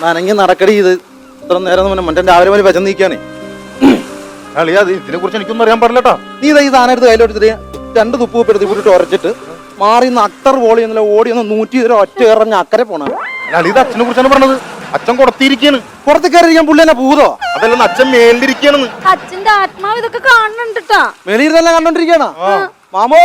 നനങ്ങി നടക്കടി ഇത്. ഇത്ര നേരം മുന്നേ മറ്റേ രാവിലെ മുതൽ വിശന്ന് നീക്കാനേ അളിയാ ഇതിനെ കുറിച്ച് എനിക്കൊന്നും അറിയാൻ പാടില്ലട്ടാ നീ ഇതാ ഈ സാധനം എടുത്ത് കയ്യിലെടുത്തിട്ട് രണ്ട് തുപ്പ് ഉപ്പ് എടുത്ത് ഇവിടെ ഉറച്ചിട്ട് മാറി നിന്ന് അട്ടർ പോളി എന്നല്ല ഓടി ഒന്ന് നൂറ്റി ഇതിൽ ഒറ്റ ഇറഞ്ഞ അക്കരെ പോണ. അളി ഇത് അച്ഛനെ കുറിച്ചാണ് പറഞ്ഞത്. അച്ഛൻ കൊടുത്തിരിക്കാണ് പുറത്ത് കയറിയിരിക്കാൻ പുള്ളി എന്നെ പൂതോ അതല്ല അച്ഛൻ മേലിരിക്കാണെന്ന് അച്ഛന്റെ ആത്മാവ് ഇതൊക്കെ കാണുന്നുണ്ട് തന്നെ കണ്ടോണ്ടിരിക്കണ മാമോ?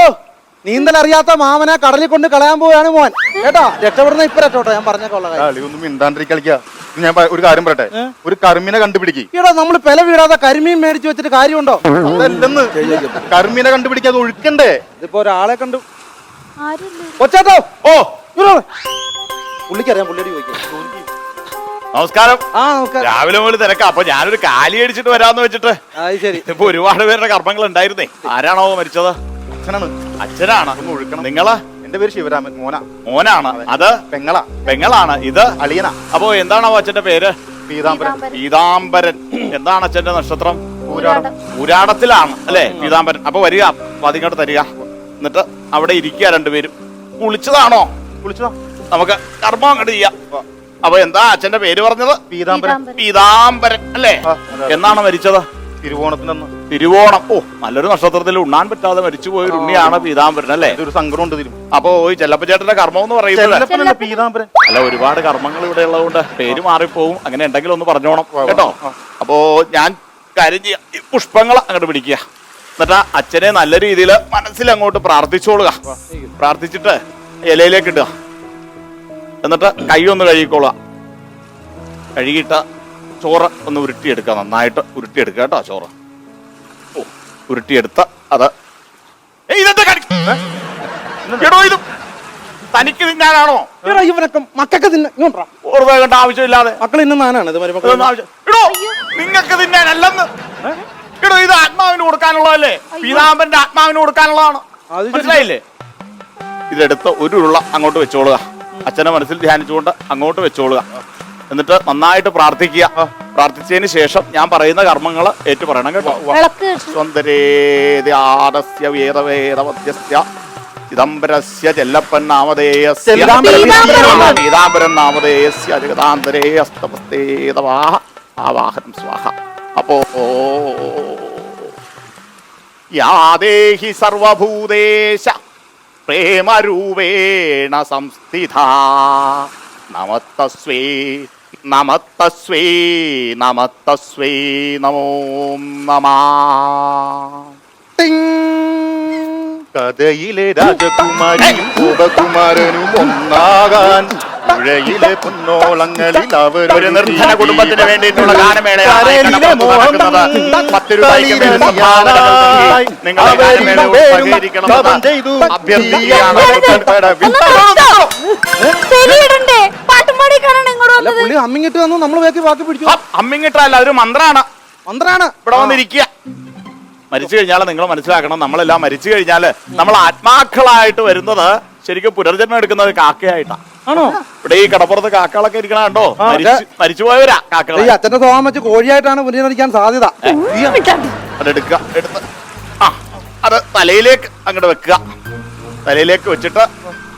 നീന്തൽ അറിയാത്ത മാമനെ കടലിൽ കൊണ്ട് കളയാൻ പോവാണ് മോൻ. കേട്ടോ? രക്ഷപ്പെടുന്ന ഇപ്പൊ രക്ഷോട്ടോ ഞാൻ പറഞ്ഞ കാര്യം അളി ഒന്നും മിണ്ടാണ്ടിരി കളിക്കാ. ഞാൻ ഒരു കാര്യം പറയട്ടെ? ഒരു കർമ്മിനെ കണ്ടുപിടിക്ക്. നമ്മൾ പെല വീടാതെ കരിമീൻ മേടിച്ചു വെച്ചിട്ട് കാര്യമുണ്ടോ? അതല്ലെന്ന്. കർമ്മിനെ കണ്ടുപിടിക്കാതെ ഒഴുക്കണ്ടേ? ഇതിപ്പോ ഒരാളെ കണ്ടു. ഒച്ചാട്ടോ കൊച്ചാട്ടോ ഓ പുള്ളിക്കറിയാം പുള്ളിയോട് ചോദിക്കാം നമസ്കാരം. ആ നമസ്കാരം. രാവിലെ മുതൽ തിരക്കാ. അപ്പൊ ഞാനൊരു കാലി അടിച്ചിട്ട് വരാന്ന് വെച്ചിട്ട് ഇപ്പൊ ഒരുപാട് പേരുടെ കർമ്മങ്ങൾ ഉണ്ടായിരുന്നേ. ആരാണോ മരിച്ചത്? അച്ഛനാണ് അച്ഛനാണ്. ഒന്ന് ഒഴുക്കണം. നിങ്ങൾ? എന്റെ പേര് ശിവരാമൻ. മോന. മോനാണ്. അത്. പെങ്ങള. പെങ്ങളാണ്. ഇത്? അളിയന അപ്പോ എന്താണോ അച്ഛന്റെ പേര്? പീതാംബരൻ. പീതാംബരൻ. എന്താണ് അച്ഛന്റെ നക്ഷത്രം? പൂരാടം. പുരാടത്തിലാണ് അല്ലേ? പീതാംബരൻ. അപ്പൊ വരിക. അപ്പൊ അതിങ്ങോട്ട് തരിക. എന്നിട്ട് അവിടെ ഇരിക്കുക രണ്ടുപേരും. കുളിച്ചതാണോ? കുളിച്ചതാ. നമുക്ക് കർമ്മം അങ്ങോട്ട് ചെയ്യാം. അപ്പൊ എന്താ അച്ഛന്റെ പേര് പറഞ്ഞത്? പീതാംബരൻ. പീതാംബരൻ. അല്ലേ. എന്നാണ് മരിച്ചത്? തിരുവോണത്തിനന്ന് തിരുവോണം. ഓ നല്ലൊരു നക്ഷത്രത്തിൽ ഉണ്ണാൻ പറ്റാതെ മരിച്ചുപോയ ഒരു ഉണ്ണിയാണ് പീതാംബരൻ അല്ലേ? ഒരു സങ്കടം ഉണ്ട് തിരും അപ്പോ ഈ ചെല്ലപ്പച്ചേട്ടന്റെ കർമ്മം എന്ന് പറയുന്നത് പീതാംബരൻ. അല്ല ഒരുപാട് കർമ്മങ്ങൾ ഇവിടെ ഉള്ളതുകൊണ്ട് പേര് മാറിപ്പോവും. അങ്ങനെ ഉണ്ടെങ്കിൽ ഒന്ന് പറഞ്ഞോണം. കേട്ടോ. അപ്പോ ഞാൻ കാര്യം ചെയ്യാം. ഈ പുഷ്പങ്ങൾ അങ്ങോട്ട് പിടിക്കുക. എന്നിട്ട് അച്ഛനെ നല്ല രീതിയിൽ മനസ്സിൽ അങ്ങോട്ട് പ്രാർത്ഥിച്ചോളുക. പ്രാർത്ഥിച്ചിട്ട് ഇലയിലേക്ക് ഇടുക. എന്നിട്ട് കൈ ഒന്ന് കഴുകിക്കോളുക. കഴുകിയിട്ട് ചോറ് ഒന്ന് ഉരുട്ടിയെടുക്കുക നന്നായിട്ട് ഉരുട്ടിയെടുക്കുക കേട്ടോ ചോറ്. ഉരുട്ടിയെടുത്ത് അത്. ഇതെന്താ? എടോ ഇത് തനിക്ക് തിന്നാനാണോ എടാ ഇവനൊക്കെ മക്കൾക്ക് തിന്ന ഇങ്ങോട്ടാ ഓർമ്മ കണ്ട ആവശ്യമില്ലാതെ. മക്കൾ തിന്നാനാണ് നാനാണ് ഇത് മരുമക്കൾ ഇതൊന്നും ആവശ്യം ഇടോ നിങ്ങൾക്ക് തിന്നാനല്ലെന്ന് ഇടോ ഇത് ആത്മാവിന് കൊടുക്കാനുള്ളതല്ലേ? പീതാമ്പന്റെ ആത്മാവിന് കൊടുക്കാനുള്ളതാണ്. അത് ശരി. മനസ്സിലായില്ലേ? ഇതെടുത്ത് ഒരു ഉരുള അങ്ങോട്ട് വെച്ചോളുക. അച്ഛനെ മനസ്സിൽ ധ്യാനിച്ചുകൊണ്ട് അങ്ങോട്ട് വെച്ചോളുക. എന്നിട്ട് നന്നായിട്ട് പ്രാർത്ഥിക്കുക. പ്രാർത്ഥിച്ചതിന് ശേഷം ഞാൻ പറയുന്ന കർമ്മങ്ങൾ ഏറ്റു പറയണം കേട്ടോ. സ്വന്തരേദ്യാദസ്യ വേദവേദമധ്യസ്യ ചിദംബരസ്യ ചെല്ലപ്പൻ നാമധേയസ്യ പീതാംബരൻ. നാമധേയസ്യ ജഗതാന്തരേ അസ്തമസ്തേതവാഹ ആവാഹനം സ്വാഹ. അപ്പോ യാദേഹി സർവഭൂതേശ പ്രേമരൂപേണ സംസ്ഥിത നമത്തസ്വേ. നമത്തസ്വേ നമത്തസ്വേ നമോ നമാ കഥയിലെ രാജകുമാരിയും ഉപകുമാരനും ഒന്നാകാൻ പുഴയിലെ പൊന്നോളങ്ങളിൽ അവർ ഒരു നിർധന കുടുംബത്തിന് വേണ്ടിയിട്ടുള്ള ഗാനമേളയാണ് അഭ്യർത്ഥിക്കുകയാണ് തെരിയിടണ്ടേ പാട്ടും പാടിക്കാനാണ് ഇങ്ങോട്ട് അല്ല വന്നത്? പുള്ളി അമ്മിങ്ങിട്ട് വന്നു. നമ്മൾ വേക്കി ബാക്കി പിടിച്ചു അമ്മിങ്ങിട്ടല്ല അതൊരു മന്ത്രാണ്. മന്ത്രാണ്. ഇവിടെ വന്നിരിക്കുക മരിച്ചു കഴിഞ്ഞാൽ നിങ്ങൾ മനസ്സിലാക്കണം നമ്മളെല്ലാം മരിച്ചു കഴിഞ്ഞാൽ നമ്മൾ ആത്മാക്കളായിട്ട് വരുന്നത് ശരിക്കും പുനർജന്മം എടുക്കുന്നത് കാക്കയായിട്ടാ. ആണോ? ഇവിടെ ഈ കടപ്പുറത്ത് കാക്കകളൊക്കെ ഇരിക്കണ കണ്ടോ? മരിച്ചു മരിച്ചുപോയവരാ കാക്കകൾ ഈ അച്ഛന്റെ സ്വഭാവം വെച്ച് കോഴിയായിട്ടാണ് പുനരടിക്കാൻ സാധ്യത. അതെടുക്കുക എടുത്ത്. ആ അത് തലയിലേക്ക് അങ്ങോട്ട് വെക്കുക. തലയിലേക്ക് വെച്ചിട്ട്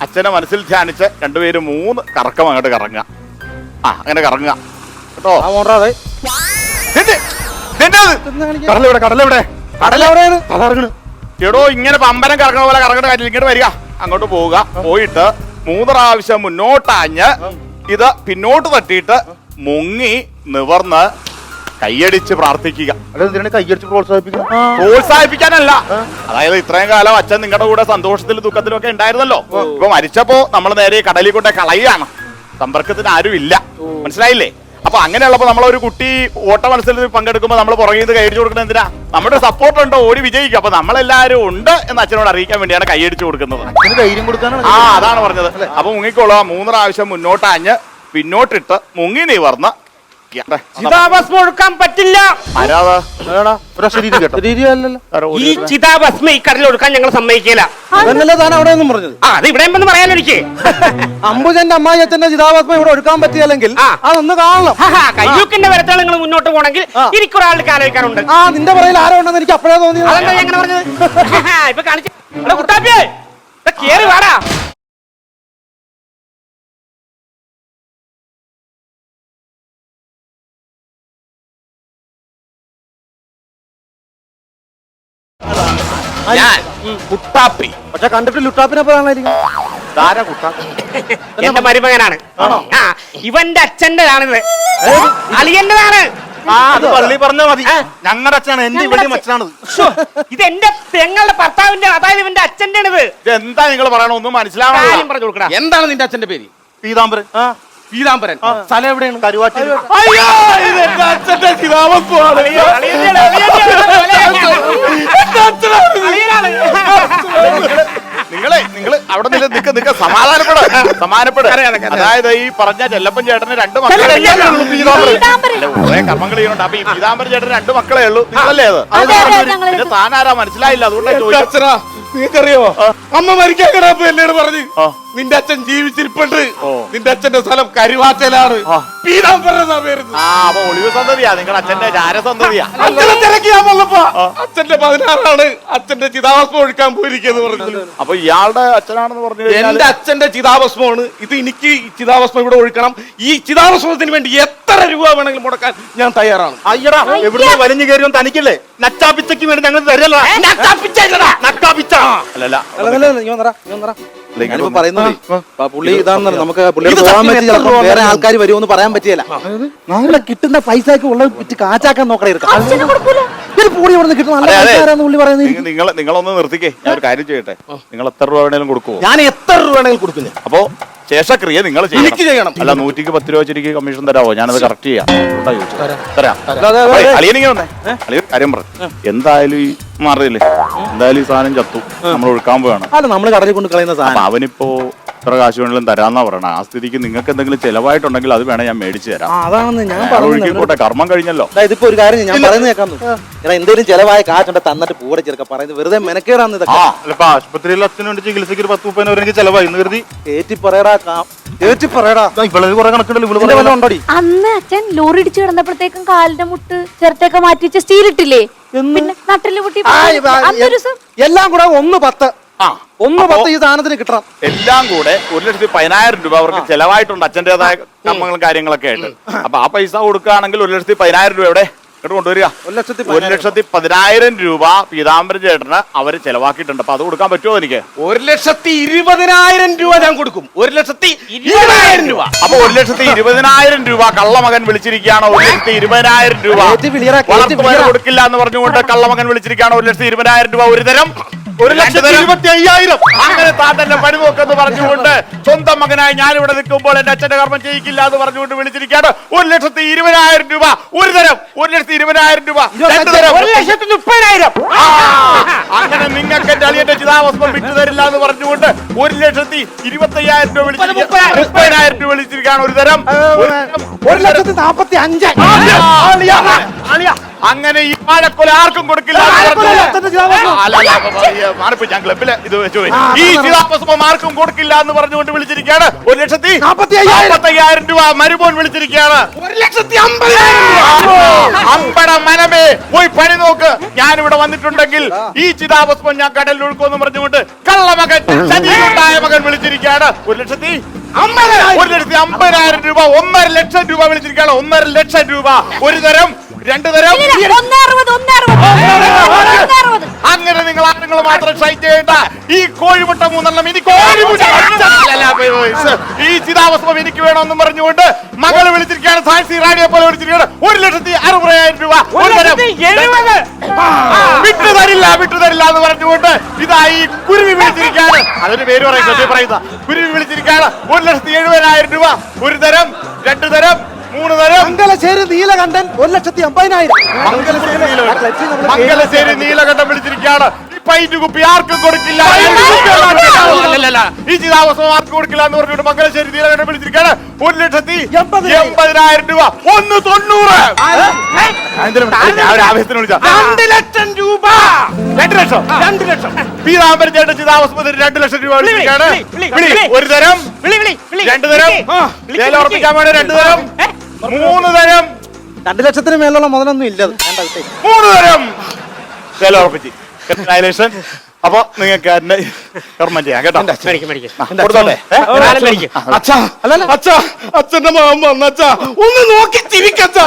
അച്ഛനെ മനസ്സിൽ ധ്യാനിച്ച് രണ്ടുപേരും മൂന്ന് കറക്കം അങ്ങോട്ട് കറങ്ങുക. ആ അങ്ങനെ കറങ്ങുക. കേട്ടോ? കടലെവിടെ കടലെവിടെ കടലെവിടെയാണ് കടലിറങ്ങണ് എടോ ഇങ്ങനെ പമ്പരം കറങ്ങണ പോലെ കറങ്ങണ കാര്യം ഇങ്ങോട്ട് വരിക. അങ്ങോട്ട് പോവുക. പോയിട്ട് മൂന്ന് പ്രാവശ്യം മുന്നോട്ടാഞ്ഞ് ഇത് പിന്നോട്ട് തട്ടിയിട്ട് മുങ്ങി നിവർന്ന് കൈയടിച്ച് പ്രാർത്ഥിക്കുക. കൈയടിച്ച് പ്രോത്സാഹിപ്പിക്കുക പ്രോത്സാഹിപ്പിക്കാനല്ല. അതായത് ഇത്രയും കാലം അച്ഛൻ നിങ്ങളുടെ കൂടെ സന്തോഷത്തിലും ദുഃഖത്തിലും ഒക്കെ ഉണ്ടായിരുന്നല്ലോ. ഇപ്പൊ മരിച്ചപ്പോ നമ്മൾ നേരെ കടലിൽ കൊണ്ട് കളയുകയാണ്. സമ്പർക്കത്തിന് ആരും ഇല്ല മനസ്സിലായില്ലേ? അപ്പൊ അങ്ങനെയുള്ളപ്പോ നമ്മളൊരു കുട്ടി ഓട്ട മത്സരത്തിൽ പങ്കെടുക്കുമ്പോൾ നമ്മൾ പുറകിൽ നിന്ന് കൈയടിച്ചു കൊടുക്കുന്നത് എന്തിനാ? നമ്മുടെ സപ്പോർട്ട് ഉണ്ടോ? ഓടി വിജയിക്കും. അപ്പൊ നമ്മളെല്ലാരും ഉണ്ട് എന്ന് അച്ഛനോട് അറിയിക്കാൻ വേണ്ടിയാണ് കൈയടിച്ചു കൊടുക്കുന്നത്. ധൈര്യം കൊടുക്കാനാണ് ആ അതാണ് പറഞ്ഞത്. അപ്പൊ മുങ്ങിക്കോളുക മൂന്ന് പ്രാവശ്യം മുന്നോട്ടാഞ്ഞ് പിന്നോട്ടിട്ട് മുങ്ങി നിവർന്ന് ചിതാഭസ്മം ഒഴുക്കാൻ പറ്റില്ല. ആരാത് ഒരു ശരീരം കേട്ടോ. ശരീരമല്ലല്ലോ ഈ ചിതാഭസ്മം ഈ കടലിൽ ഒഴുക്കാൻ ഞങ്ങൾ സമ്മതിക്കില്ല. ആ അത് ഇവിടെ എനിക്ക്. അമ്പുജന്റെ അമ്മായി അച്ഛന്റെ ചിതാഭസ്മം ഇവിടെ എടുക്കാൻ പറ്റിയല്ലെങ്കിൽ അതൊന്ന് കാണണം. കയ്യൂക്കിന്റെ വരത്താൽ നിങ്ങൾ മുന്നോട്ട് പോകണമെങ്കിൽ ആ. എനിക്കൊരാളുടെ ആലോചിക്കാനുണ്ട് ആ നിന്റെ പുറയിൽ ആരോ ഉണ്ടെന്ന് എനിക്ക് അപ്പോഴേ തോന്നി ഇപ്പൊ കാണിച്ചു. കുട്ടാപ്പിയേ കേറി വാടാ. ഞാൻ കുട്ടാപ്പി പക്ഷെ കണ്ടിട്ട് ലുട്ടാപ്പിനെ പറയാനായിരിക്കും ധാര കുട്ടാപ്പി എന്റെ മരുമകനാണ് ആ ഇവന്റെ അച്ഛന്റെതാണിത് അളിയന്റെതാണ് ആ അത് പള്ളി പറഞ്ഞാ മതി ഞങ്ങളുടെ അച്ഛനാണ് എന്റെ ഇവിടെ അച്ഛനാണ് ഇത് എന്റെ പെങ്ങളുടെ ഭർത്താവിന്റെ അതായത് ഇവന്റെ അച്ഛന്റെ ഇത് ഇത് എന്താ നിങ്ങൾ പറയണ ഒന്നും മനസ്സിലാവണോ കാര്യം പറഞ്ഞു കൊടുക്കണം എന്താണ് നിന്റെ അച്ഛന്റെ പേര് പീതാംബരൻ പീതാംബരൻ സ്ഥലം എവിടെയാണ് കരുവാറ്റി അയ്യോ ഇത് എന്റെ അച്ഛന്റെ ചിതാവസ്തുവാണ് നിങ്ങളെ നിങ്ങൾ അവിടെ നിന്ന് നിക്ക നിക്ക. സമാധാനപ്പെട സമാധാനപ്പെട. അതായത് ഈ പറഞ്ഞ ചെല്ലപ്പൻ ചേട്ടന് രണ്ട് മക്കളെ. കുറെ കർമ്മങ്ങൾ ചെയ്യുന്നുണ്ട്. അപ്പൊ ഈ പീതാംബരൻ ചേട്ടന് രണ്ട് മക്കളെ ഉള്ളൂ. നിങ്ങളല്ലേ അത്? പിന്നെ താനാരാ മനസ്സിലായില്ല. അതുകൊണ്ടാണ് ചോദിച്ചത്. അച്ഛനാ അമ്മ മരിക്കാൻ കിടപ്പ് എന്നോട് പറഞ്ഞു. നിന്റെ അച്ഛൻ ജീവിച്ചിരിപ്പുണ്ട്. നിന്റെ അച്ഛന്റെ സ്ഥലം എന്നാ പേരുന്നത് ആ അപ്പൊ ഒളിവ് സന്തതിയാ. നിങ്ങളുടെ അച്ഛന്റെ അച്ഛനെ തിരക്കിയാ വന്നപ്പോ അച്ഛന്റെ പതിനാറാണ് അച്ഛന്റെ ചിതാഭസ്മം ഒഴുക്കാൻ പോയിരിക്കുന്നു പറഞ്ഞു അപ്പൊ ഇയാളുടെ അച്ഛനാണെന്ന് പറഞ്ഞു എന്റെ അച്ഛന്റെ ചിതാഭസ്മമാണ്. ഇത് എനിക്ക് ചിതാഭസ്മം ഇവിടെ ഒഴിക്കണം. ഈ ചിതാഭസ്മത്തിന് വേണ്ടി എത്ര രൂപ വേണമെങ്കിലും മുടക്കാൻ ഞാൻ തയ്യാറാണ്. അയ്യടാ എവിടെ വലിഞ്ഞു കയറിയോ തനിക്കല്ലേ? നച്ചാപ്പിച്ചയ്ക്ക് വേണ്ടി ഞങ്ങൾ തരല്ല നച്ചാപ്പിച്ച അല്ലല്ല നീ നീ. ഞാനിപ്പോ പറയുന്നത് പുള്ളി ഇതാണെന്ന് നമുക്ക് പുള്ളിയുടെ ഇത് പോകാൻ പറ്റി ചിലപ്പോ വേറെ ആൾക്കാർ വരുമെന്ന് പറയാൻ പറ്റിയല്ല നമ്മളെ കിട്ടുന്ന പൈസക്ക് ഉള്ളത് വിറ്റ് നോക്കണേ നിങ്ങ- നിങ്ങൾ നിങ്ങളൊന്ന് നിർത്തിക്കേ. ഞാൻ ഒരു കാര്യം ചെയ്യട്ടെ. നിങ്ങൾ എത്ര രൂപ വേണേലും കൊടുക്കുവോ? ഞാൻ എത്ര രൂപ വേണേലും കൊടുക്കുന്നു. അപ്പോ ശേഷക്രിയ നിങ്ങൾ എനിക്ക് ചെയ്യണം. അല്ല നൂറ്റിക്ക് പത്ത് രൂപ വെച്ചിരിക്കും കമ്മീഷൻ തരാവോ? ഞാനത് കറക്റ്റ് ചെയ്യാം. തരാം. അളിയനിങ്ങനെ വന്നേ. അളിയൻ കാര്യം പറഞ്ഞു എന്തായാലും ഈ മാറിയില്ലേ എന്തായാലും ഈ സാധനം ചത്തു. നമ്മൾ ഒഴുക്കാൻ പോവാണ്. അല്ല നമ്മൾ കടലിൽ കൊണ്ട് കളയുന്ന സാധനം. അവനിപ്പോ എത്ര കാശ് വേണമെങ്കിലും തരാന്നാ പറയണ. ആ സ്ഥിതിക്ക് നിങ്ങൾക്ക് എന്തെങ്കിലും ചെലവായിട്ടുണ്ടെങ്കിൽ അത് വേണേ ഞാൻ മേടിച്ചു തരാം. ആ അതാണെന്ന് ഞാൻ ഒഴുകിക്കോട്ടെ കർമ്മം കഴിഞ്ഞല്ലോ. ഇതിപ്പോ ഒരു കാര്യം ഞാൻ പറയുന്നത് കേൾക്കാം എന്തെങ്കിലും എന്തേലും ചെലവായ കാറ്റുണ്ട് തന്നിട്ട് പൂടെ ചെറുക്ക പറയുന്നത് വെറുതെ മെനക്കേടാന്ന് ഇതൊക്കെ. അല്ല ആശുപത്രിയിൽ അച്ഛനുണ്ട് വേണ്ടി ചികിത്സയ്ക്ക് ഒരു പത്ത് മുപ്പതിന് എനിക്ക് ചെലവായി കരുതി. ഏറ്റി പറയടാ കാ- ഏറ്റി പറയടാ. കുറെ കണക്കുണ്ടല്ലോ. ഉണ്ടോടി? അന്ന് അച്ഛൻ ലോറി ഇടിച്ചു കിടന്നപ്പോഴത്തേക്കും കാലിന്റെ മുട്ട് ചെറുത്തേക്ക് മാറ്റി വെച്ച സ്റ്റീൽ ഇട്ടില്ലേ? പിന്നെ നട്ടിൽ പൊട്ടി എല്ലാം കൂടെ ഒന്ന് പത്ത്. ആ ഒന്ന് പത്ത് ഈ സാധനത്തിന് കിട്ടണം. എല്ലാം കൂടെ ഒരു ലക്ഷത്തി പതിനായിരം രൂപ അവർക്ക് ചെലവായിട്ടുണ്ട് അച്ഛന്റെതായ കർമ്മങ്ങളും കാര്യങ്ങളൊക്കെ ആയിട്ട്. അപ്പൊ ആ പൈസ കൊടുക്കുകയാണെങ്കിൽ ഒരു ലക്ഷത്തി പതിനായിരം രൂപ എവിടെ? ഇങ്ങോട്ട് കൊണ്ടുവരിക. ഒരു ലക്ഷത്തി ഒരു ലക്ഷത്തി പതിനായിരം രൂപ പീതാംബരൻ ചേട്ടന് അവർ ചെലവാക്കിയിട്ടുണ്ട്. അപ്പൊ അത് കൊടുക്കാൻ പറ്റുമോ എനിക്ക്? ഒരു ലക്ഷത്തി ഇരുപതിനായിരം രൂപ ഞാൻ കൊടുക്കും. ഒരു ലക്ഷത്തി ഇരുപതിനായിരം രൂപ. അപ്പൊ ഒരു ലക്ഷത്തി ഇരുപതിനായിരം രൂപ കള്ളമകൻ വിളിച്ചിരിക്കുകയാണ്. ഒരു ലക്ഷത്തി ഇരുപതിനായിരം രൂപ. കൊടുക്കില്ല എന്ന് പറഞ്ഞുകൊണ്ട് കള്ളമകൻ വിളിച്ചിരിക്കുകയാണ്. ഒരു ലക്ഷത്തി ഇരുപതിനായിരം രൂപ ഒരു തരം. ഒരു ലക്ഷത്തി ഇരുപത്തി അയ്യായിരം അങ്ങനെ താൻ തന്നെ പണി നോക്കെന്ന് പറഞ്ഞുകൊണ്ട് സ്വന്തം മകനായി ഞാൻ ഇവിടെ നിൽക്കുമ്പോൾ എന്റെ അച്ഛന്റെ കർമ്മം ചെയ്യിക്കില്ല എന്ന് പറഞ്ഞുകൊണ്ട് വിളിച്ചിരിക്കുകയാണ്. ഒരു ലക്ഷത്തി ഇരുപതിനായിരം രൂപ. ഒരു തരം. ഒരു ലക്ഷത്തി ഇരുപതിനായിരം രൂപ. രണ്ട് തരം. ഒരു ലക്ഷത്തി മുപ്പതിനായിരം. ആ, അങ്ങനെ നിങ്ങൾക്ക് എന്റെ അളിയന്റെ ചിതാവസ്ഥം വിട്ടു തരില്ല എന്ന് പറഞ്ഞുകൊണ്ട് ഒരു ലക്ഷത്തി ഇരുപത്തി അയ്യായിരം രൂപ വിളിച്ചിരിക്കുകയാണ്. മുപ്പതിനായിരം രൂപ വിളിച്ചിരിക്കുകയാണ് ഒരു തരം. ഒരു ലക്ഷത്തി നാപ്പത്തി അഞ്ച് അങ്ങനെ ഈ വാഴക്കൊല ആർക്കും കൊടുക്കില്ല. ഞാൻ ക്ലബിൽ ഇത് വെച്ചു ഈ ആർക്കും കൊടുക്കില്ല എന്ന് പറഞ്ഞുകൊണ്ട് വിളിച്ചിരിക്കുകയാണ്. ഒരു ലക്ഷത്തി അയ്യായിരം. രൂപ മരുമോൻ വിളിച്ചിരിക്കുകയാണ്. ഒരു ലക്ഷത്തി അമ്പട മനമേ പോയി പണി നോക്ക്. ഞാൻ ഇവിടെ വന്നിട്ടുണ്ടെങ്കിൽ ഈ ചിതാഭസ്മം ഞാൻ കടലിൽ ഒഴുക്കുമെന്ന് പറഞ്ഞുകൊണ്ട് കള്ളമകൻ ചതിയുണ്ടായ മകൻ വിളിച്ചിരിക്കുകയാണ്. ഒരു ലക്ഷത്തി ഒരു ലക്ഷത്തി അമ്പതിനായിരം രൂപ ഒന്നര ലക്ഷം രൂപ വിളിച്ചിരിക്കുകയാണ്. ഒന്നര ലക്ഷം രൂപ. ഒരു തരം രണ്ടു തരം. അങ്ങനെ നിങ്ങൾ ആണുങ്ങൾ മാത്രം ഷൈറ്റ് ചെയ്യേണ്ട. ഈ കോഴിമുട്ട മൂന്നെണ്ണം എനിക്ക് ഈ ചിതാവസ്ഥം എനിക്ക് വേണമെന്നും പറഞ്ഞുകൊണ്ട് മകൾ വിളിച്ചിരിക്കുകയാണ്. സാക്ഷി റാഡിയോ പോലെ വിളിച്ചിരിക്കുകയാണ്. ഒരു ലക്ഷത്തി അറുപതിനായിരം രൂപ. വിട്ടു തരില്ല വിട്ടു തരില്ല എന്ന് പറഞ്ഞുകൊണ്ട് ഇതാ ഈ കുരുവി വിളിച്ചിരിക്കുകയാണ്. അതൊരു പേര് പറയുന്നത്. പറയുന്ന കുരുവി വിളിച്ചിരിക്കുകയാണ്. ഒരു ലക്ഷത്തി എഴുപതിനായിരം രൂപ. ഒരു തരം രണ്ടു തരം മൂന്ന് തരം മംഗലശ്ശേരി നീലകണ്ഠൻ ഒരു ലക്ഷത്തി അമ്പതിനായിരം മംഗലശ്ശേരി നീലകണ്ഠൻ. മംഗലശ്ശേരി നീലകണ്ഠം വിളിച്ചിരിക്കുകയാണ്. കുപ്പി ആർക്കും കൊടുക്കില്ല. ഈ ചിതാവസം ആർക്കും കൊടുക്കില്ല എന്ന് പറഞ്ഞിട്ട് മംഗലശ്ശേരി നീലകണ്ഠം വിളിച്ചിരിക്കുകയാണ്. ഒരു ലക്ഷത്തി എൺപതിനായിരം. രൂപ. ഒന്ന് തൊണ്ണൂറ്. ആവേശത്തിന് വിളിച്ച രണ്ട് ലക്ഷം രൂപ. രണ്ട് ലക്ഷം? രണ്ട് ലക്ഷം. പീതാംബരൻ ചേട്ടൻ ചിതാവസത്തിന് രണ്ട് ലക്ഷം രൂപ വിളിച്ചിരിക്കുകയാണ്. വിളി, വിളി, വിളി. വിളി. ഒരു തരം. രണ്ട് തരം. ഉറപ്പിക്കാൻ വേണ്ടി രണ്ട് തരം? മൂന്ന് തരം. രണ്ട് ലക്ഷത്തിന് മേലുള്ള മുതലൊന്നും ഇല്ല. മൂന്ന് തരം. ഉറപ്പിച്ച്. കൺഗ്രാലേഷൻ അപ്പൊ നിങ്ങൾക്ക് എന്നെ കർമ്മം ചെയ്യാം കേട്ടോ. മേടിക്ക്, മേടിക്ക്. കൊടുത്തോട്ടെ. അച്ഛാ? അച്ഛാ അച്ഛന്റെ അച്ഛാ. ഒന്ന് നോക്കി ചിരിക്കച്ചാ.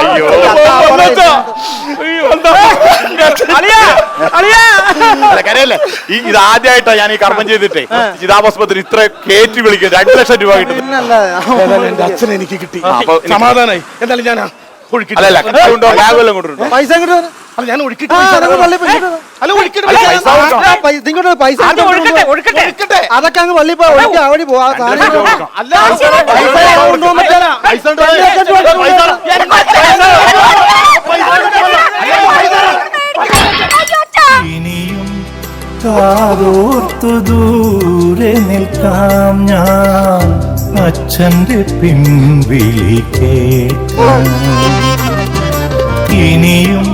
കരയല്ലേ? ഈ ഇത് ആദ്യമായിട്ടാ ഞാൻ ഈ കർമ്മം ചെയ്തിട്ടേ. ചിതാഭസ്മത്തിന് ഇത്ര കയറ്റി വിളിക്കും. രണ്ടു ലക്ഷം രൂപ കിട്ടും. അച്ഛൻ എനിക്ക് കിട്ടി. സമാധാനായി. എന്തായാലും ഞാൻ പൈസ വരൂ. അല്ല ഞാൻ ഒഴുക്കിട്ട് ആ, പൈസ അതങ്ങ് തരാം. പള്ളി പോയി അല്ല ഒഴുക്കിട്ട് പൈസ പൈസ തരാം. കൊടുക്കാം. ആ, പൈസ ഒഴുക്കട്ടെ, ഒഴുക്കട്ടെ. അതൊക്കെ അങ്ങ് പള്ളി പോയി ഒഴുക്കി അവിടെ പോവാ അല്ല പൈസ പൈസ ഇനിയും കാതോർത്തു ദൂരെ നിൽക്കാം ഞാൻ അച്ഛന്റെ പിൻവിളി കേട്ടു ഇനിയും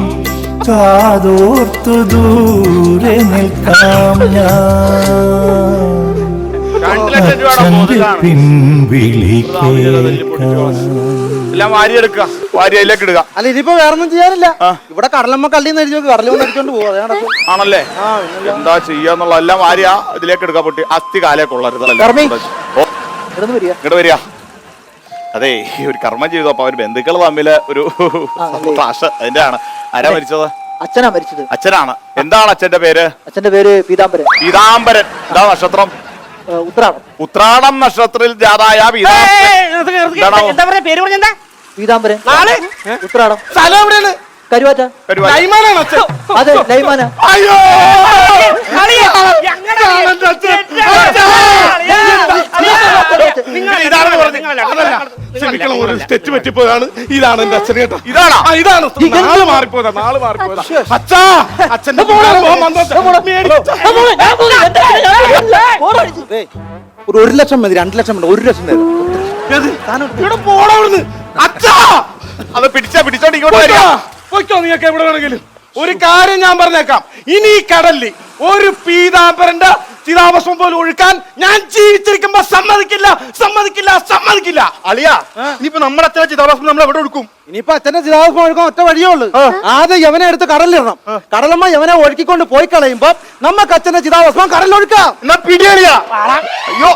കാതോർത്തു ദൂരെ നിൽക്കാം ഞാൻ. പിൻവിളി എല്ലാം വാരി എടുക്കുക വാരി അതിലേക്ക് ഇടുക. അല്ല ഇതിപ്പോ വേറെ ഒന്നും ചെയ്യാനില്ല ഇവിടെ കടലമ്മ കള്ളിന്ന് നോക്ക് കടലിൽ അടിച്ചോണ്ട് പോവാ. അതേ ആണല്ലേ? എന്താ ചെയ്യാന്നുള്ള എല്ലാം വാരി ആ ഇതിലേക്ക് എടുക്കാൻ പൊട്ടി. അസ്ഥി കാലേ കൊള്ളരുത് ഇങ്ങോട്ട് വരിക. അതെ ഈ ഒരു കർമ്മം ചെയ്തു. അപ്പൊ അവർ ബന്ധുക്കൾ തമ്മിൽ ഒരു ക്ലാഷ് അതിന്റെ ആണ് ആരാ മരിച്ചത്? അച്ഛനാ മരിച്ചത്. അച്ഛനാണ്. എന്താണ് അച്ഛന്റെ പേര്? അച്ഛന്റെ പേര് പീതാംബരൻ. പീതാംബരൻ. എന്താ നക്ഷത്രം. ഉത്രാടം. ഉത്രാടം നക്ഷത്രത്തിൽ ജാതായ പീതാംബരൻ. ഉത്രാടം. സ്ഥലം എവിടെയാണ്? കരുവാറ്റ. അതെ ലൈമാന. അയ്യോ! ഇതാണെന്ന് പറഞ്ഞു. അതല്ല ക്ഷമിക്കണം ഒരു സ്റ്റെച്ച് തെറ്റ് പറ്റിപ്പോയതാണ് ഇതാണ് എന്റെ അച്ഛൻ കേട്ടോ ഇതാണോ? ആ, ഇതാണ് നാൾ മാറിപ്പോയതാ നാൾ മാറിപ്പോയതാ അച്ഛാ അച്ഛന്റെ. ഒരു ഒരു ലക്ഷം മതി രണ്ട് ലക്ഷം മതി ഒരു ലക്ഷം അത് പിടിച്ചാ പിടിച്ചോണ്ട് ഇങ്ങോട്ട് വരിക പൊയ്ക്കോ. പൊയ്ക്കോ നീയൊക്കെ എവിടെ വേണമെങ്കിലും ഒരു കാര്യം ഞാൻ പറഞ്ഞേക്കാം ഇനി ഈ കടലിൽ ഒരു പീതാംബരന്റെ ചിതാഭസ്മം പോലും ഒഴുക്കാൻ ഞാൻ ജീവിച്ചിരിക്കുമ്പോ സമ്മതിക്കില്ല സമ്മതിക്കില്ല സമ്മതിക്കില്ല. അളിയാ ഇനിയിപ്പോ നമ്മുടെ അച്ഛനെ ചിതാഭസ്മം നമ്മൾ എവിടെ ഒഴുക്കും? ഇനിയിപ്പോ അച്ഛന്റെ ചിതാഭസ്മം ഒഴുക്കാൻ ഒറ്റ വഴിയേ ഉള്ളൂ. ആദ്യം യവനെ എടുത്ത് കടലിലിടണം. കടലമ്മ യവനെ ഒഴുക്കിക്കൊണ്ട് പോയി കളയുമ്പോ നമ്മക്ക് അച്ഛന്റെ ചിതാഭസ്മം കടലിലൊഴുക്കാം. എന്നാ പിടിയളിയ അയ്യോ.